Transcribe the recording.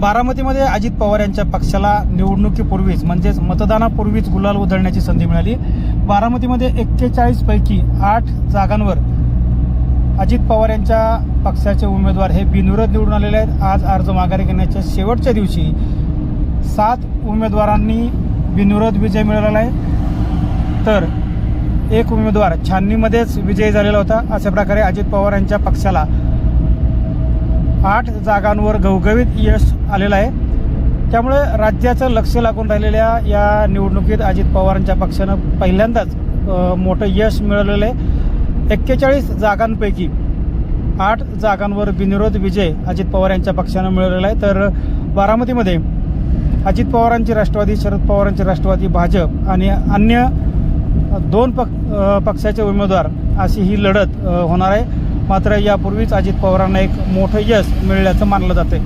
बारामतीमध्ये अजित पवार यांच्या पक्षाला निवडणुकीपूर्वीच म्हणजेच मतदानापूर्वीच गुलाल उधळण्याची संधी मिळाली. बारामतीमध्ये एक्केचाळीस पैकी आठ जागांवर अजित पवार यांच्या पक्षाचे उमेदवार हे बिनविरोध निवडून आलेले आहेत. आज अर्ज माघारी घेण्याच्या शेवटच्या दिवशी सात उमेदवारांनी बिनविरोध विजय मिळवलेला आहे. तर एक उमेदवार छाननीमध्येच विजयी झालेला होता. अशा प्रकारे अजित पवार यांच्या पक्षाला आठ जागांवर घवघवीत यश आलेलं आहे. त्यामुळे राज्याचं लक्ष लागून राहिलेल्या या निवडणुकीत अजित पवारांच्या पक्षानं पहिल्यांदाच मोठं यश मिळवलेलं आहे. एक्केचाळीस जागांपैकी आठ जागांवर बिनविरोध विजय अजित पवार यांच्या पक्षानं मिळवलेला आहे. तर बारामतीमध्ये अजित पवारांची राष्ट्रवादी शरद पवारांची राष्ट्रवादी भाजप आणि अन्य दोन पक पक्षाचे उमेदवार अशी ही लढत होणार आहे. मात्र यापूर्वीच अजित पवारांना एक मोठं यश मिळाल्याचं मानलं जाते